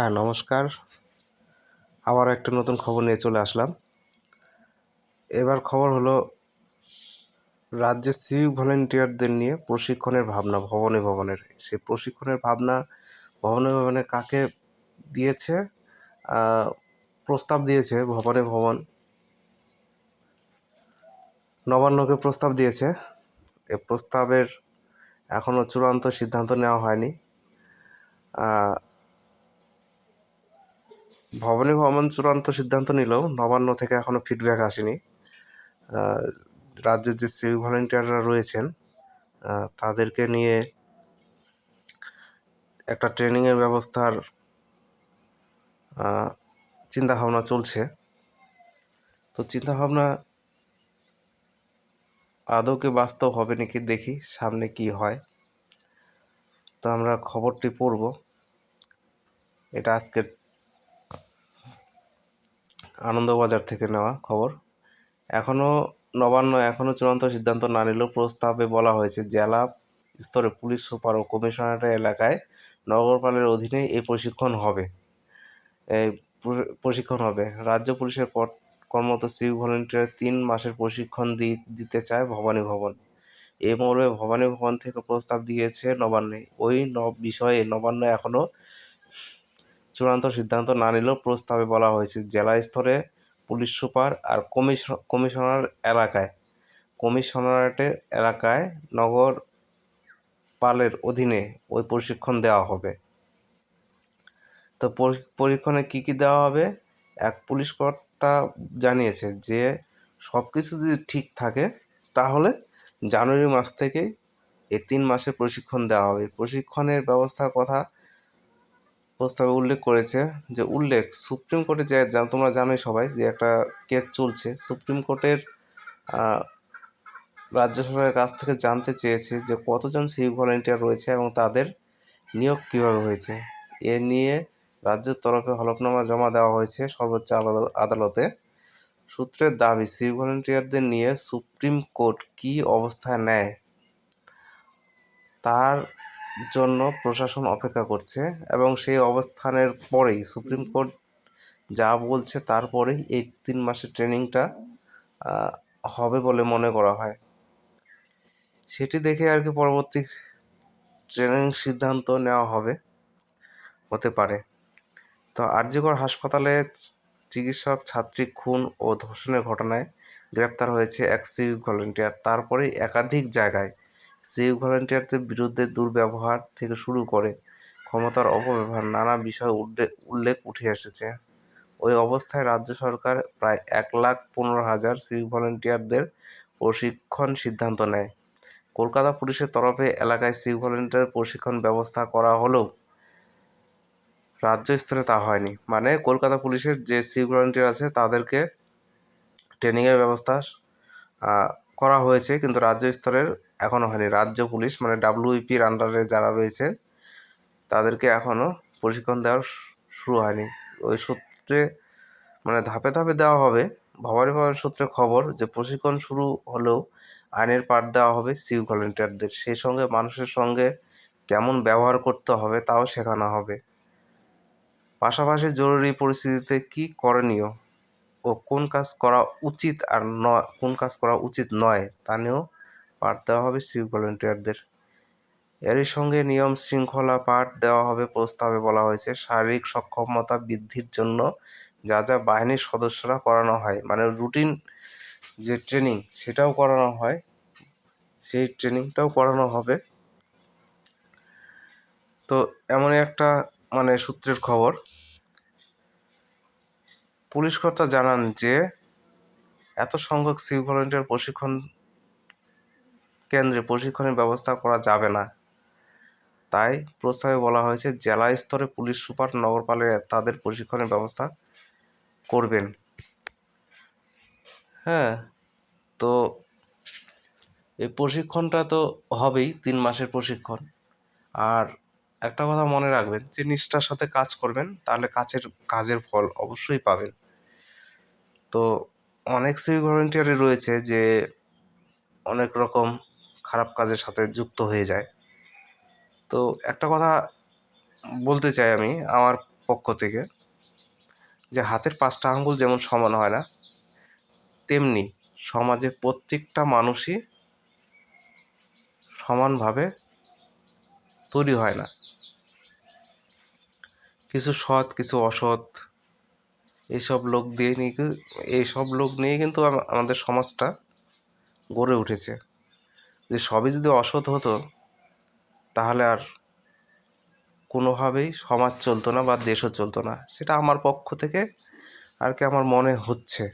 হ্যাঁ নমস্কার। আবার একটা নতুন খবর নিয়ে চলে আসলাম। এবার খবর হলো, রাজ্যের সিভিক ভলেন্টিয়ারদের নিয়ে প্রশিক্ষণের ভাবনা, ভবনে ভবনের। সেই প্রশিক্ষণের ভাবনা, ভবনে ভবনে কাকে দিয়েছে? প্রস্তাব দিয়েছে ভবনে ভবন। নবান্নকে প্রস্তাব দিয়েছে। এ প্রস্তাবের এখনও চূড়ান্ত সিদ্ধান্ত নেওয়া হয়নি। ভবনী ভবন চূড়ান্ত সিদ্ধান্ত নিলেও নবান্ন থেকে এখনও ফিডব্যাক আসেনি। রাজ্যের যে সিভিক ভলেন্টিয়াররা রয়েছেন তাদেরকে নিয়ে একটা ট্রেনিংয়ের ব্যবস্থার চিন্তাভাবনা চলছে। তো চিন্তাভাবনা আদৌ কি বাস্তব হবে নাকি দেখি সামনে কি হয়। তো আমরা খবরটি পড়ব। এটা আজকের আনন্দবাজার থেকে নেওয়া খবর। এখনও নবান্ন এখনও চূড়ান্ত সিদ্ধান্ত না নিলেও প্রস্তাবে বলা হয়েছে, জেলা স্তরে পুলিশ, সুপার ও কমিশনারের এলাকায় নগরপালের অধীনে এই প্রশিক্ষণ হবে। এই প্রশিক্ষণ হবে। রাজ্য পুলিশের কর্মরত সিভিক ভলেন্টিয়ার তিন মাসের প্রশিক্ষণ দিতে চায় ভবানী ভবন। এ মর্মে ভবানী ভবন থেকে প্রস্তাব দিয়েছে নবান্নে। ওই বিষয়ে নবান্ন এখনও চূড়ান্ত সিদ্ধান্ত না নিলেও প্রস্তাবে বলা হয়েছে জেলা স্তরে পুলিশ সুপার আর কমিশনার এলাকায়, কমিশনারেটের এলাকায় নগর পালের অধীনে ওই প্রশিক্ষণ দেওয়া হবে। তো পরীক্ষণে কী কী দেওয়া হবে? এক পুলিশ কর্তা জানিয়েছে যে সব কিছু যদি ঠিক থাকে, তাহলে জানুয়ারি মাস থেকেই এই তিন মাসে প্রশিক্ষণ দেওয়া হবে। প্রশিক্ষণের ব্যবস্থার কথা প্রস্তাবে উল্লেখ করেছে যে, উল্লেখ, সুপ্রিম কোর্টে যে তোমরা জানোই সবাই যে, একটা কেস চলছে। সুপ্রিম কোর্টের রাজ্য সরকারের কাছ থেকে জানতে চেয়েছে যে, কতজন সিভিক ভলেন্টিয়ার রয়েছে এবং তাদের নিয়োগ কীভাবে হয়েছে। এ নিয়ে রাজ্যের তরফে হলফনামা জমা দেওয়া হয়েছে সর্বোচ্চ আদালতে। সূত্রের দাবি, সিভিক ভলেন্টিয়ারদের নিয়ে সুপ্রিম কোর্ট কী অবস্থায় নেয়? তার জন্য প্রশাসন অপেক্ষা করছে এবং সেই অবস্থানের পরেই সুপ্রিম কোর্ট যা বলছে তারপরেই এই তিন মাসের ট্রেনিংটা হবে বলে মনে করা হয়। সেটি দেখে আর কি পরবর্তী ট্রেনিং সিদ্ধান্ত নেওয়া হবে, হতে পারে। তো আরজিকর হাসপাতালে চিকিৎসক ছাত্রী খুন ও ধর্ষণের ঘটনায় গ্রেপ্তার হয়েছে এক সিভিক ভলেন্টিয়ার তারপরে একাধিক জায়গায় সিভিক ভলেন্টিয়ারদের বিরুদ্ধে দুর্ব্যবহার থেকে শুরু করে ক্ষমতার অপব্যবহার নানা বিষয় উল্লেখ উঠে এসেছে। ওই অবস্থায় রাজ্য সরকার প্রায় এক লাখ পনেরো হাজার সিভিক ভলেন্টিয়ারদের প্রশিক্ষণ সিদ্ধান্ত নেয়। কলকাতা পুলিশের তরফে এলাকায় সিভিক ভলেন্টিয়ার প্রশিক্ষণ ব্যবস্থা করা হলেও রাজ্য স্তরে তা হয়নি। মানে কলকাতা পুলিশের যে সিভিক ভলেন্টিয়ার আছে তাদেরকে ট্রেনিংয়ের ব্যবস্থা করা হয়েছে, কিন্তু রাজ্য স্তরের এখনও হয়নি। রাজ্য পুলিশ মানে ডাব্লিউপির আন্ডারে যারা রয়েছে, তাদেরকে এখনও প্রশিক্ষণ দেওয়ার শুরু হয়নি। ওই সূত্রে মানে ধাপে ধাপে দেওয়া হবে। ভবানী ভবন সূত্রে খবর যে, প্রশিক্ষণ শুরু হলেও আইনের পাঠ দেওয়া হবে সিভিক ভলেন্টিয়ারদের। সেই সঙ্গে মানুষের সঙ্গে কেমন ব্যবহার করতে হবে, তাও শেখানো হবে। পাশাপাশি জরুরি পরিস্থিতিতে কী করণীয়? ও কোন কাজ করা উচিত আর নয়, কোন কাজ করা উচিত নয় তা নিয়েও পাঠ দেওয়া হবে সিভিক ভলেন্টিয়ারদের এরই সঙ্গে নিয়ম শৃঙ্খলা পাঠ দেওয়া হবে প্রস্তাবে বলা হয়েছে। শারীরিক সক্ষমতা বৃদ্ধির জন্য যা যা বাহিনীর সদস্যরা করানো হয় মানে রুটিন যে ট্রেনিং সেটাও করানো হয়, সেই ট্রেনিংটাও করানো হবে। তো এমনই একটা মানে সূত্রের খবর। পুলিশ কর্তা জানান যে, এত সংখ্যক সিভিক ভলেন্টিয়ার প্রশিক্ষণ কেন্দ্রে প্রশিক্ষণের ব্যবস্থা করা যাবে না। তাই প্রস্তাবে বলা হয়েছে, জেলা স্তরে পুলিশ সুপার নগরপালে তাদের প্রশিক্ষণের ব্যবস্থা করবেন। হ্যাঁ তো এই প্রশিক্ষণটা তো হবেই, তিন মাসের প্রশিক্ষণ। আর একটা কথা মনে রাখবেন, যে নিষ্ঠার সাথে কাজ করবেন, তাহলে কাজের কাজের ফল অবশ্যই পাবেন। তো অনেক সিভিক ভলেন্টিয়ারই রয়েছে যে অনেক রকম খারাপ কাজের সাথে যুক্ত হয়ে যায়। তো একটা কথা বলতে চাই আমি আমার পক্ষ থেকে, যে হাতের পাঁচটা আঙ্গুল যেমন সমান হয় না, তেমনি সমাজে প্রত্যেকটা মানুষই সমানভাবে তৈরি হয় না। কিছু সৎ, কিছু অসৎ এইসব লোক দিয়ে নিয়ে কি- এইসব লোক নিয়ে কিন্তু আমাদের সমাজটা গড়ে উঠেছে। যে সবই যদি অসৎ হতো, তাহলে আর কোনোভাবেই সমাজ চলতো না বা দেশও চলতো না। সেটা আমার পক্ষ থেকে আর কি আমার মনে হচ্ছে।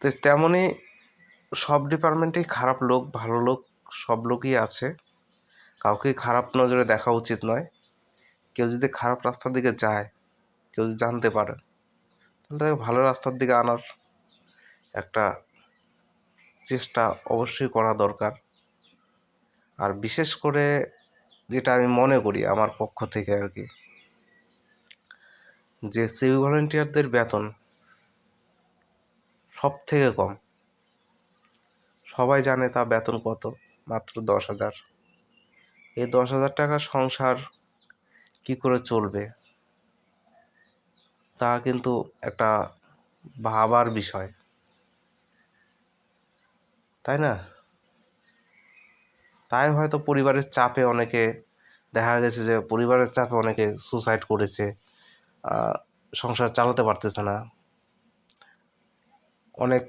তো তেমনই সব ডিপার্টমেন্টেই খারাপ লোক, ভালো লোক সব লোকই আছে। কাউকে খারাপ নজরে দেখা উচিত নয়। কেউ যদি খারাপ রাস্তার দিকে যায় কেউ যদি জানতে পারে, তাহলে তাকে ভালো রাস্তার দিকে আনার একটা চেষ্টা অবশ্যই করা দরকার। আর বিশেষ করে যেটা আমি মনে করি আমার পক্ষ থেকে আর কি, যে সিভিক ভলেন্টিয়ারদের বেতন সব থেকে কম। সবাই জানে তা বেতন কত? মাত্র দশ হাজার। এই দশ হাজার টাকা সংসার কি করে চলবে? তা কিন্তু একটা ভাবার বিষয়। তাই না? তাই হয়তো পরিবারের চাপে অনেকে, দেখা গেছে যে পরিবারের চাপে অনেকে সুসাইড করেছে সংসার চালাতে পারতেছে না। অনেক,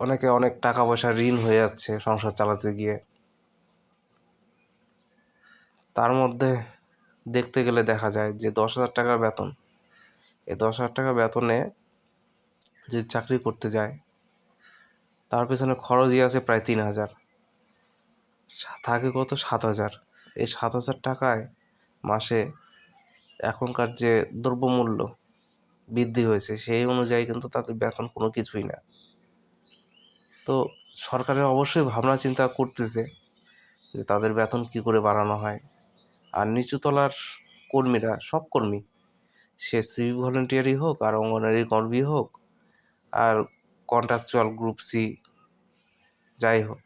অনেকে অনেক টাকা পয়সা ঋণ হয়ে যাচ্ছে সংসার চালাতে গিয়ে। তার মধ্যে দেখতে গেলে দেখা যায় যে দশ হাজার টাকার বেতন। এই দশ হাজার টাকা বেতনে যে চাকরি করতে যায়, তার পেছনে খরচই আছে প্রায় তিন হাজার। থাকে কত? সাত হাজার। এই সাত হাজার টাকায় মাসে এখনকার যে দ্রব্যমূল্য বৃদ্ধি হয়েছে, সেই অনুযায়ী কিন্তু তাদের বেতন কোনো কিছুই না। তো সরকারের অবশ্যই ভাবনা চিন্তা করতেছে যে তাদের বেতন কী করে বাড়ানো হয়। আর নিচুতলার কর্মীরা, সব কর্মী, সে সিভিক ভলেন্টিয়ারই হোক আর অঙ্গনারী কর্মী হোক আর কন্ট্রাকচুয়াল গ্রুপ সি যাই হোক।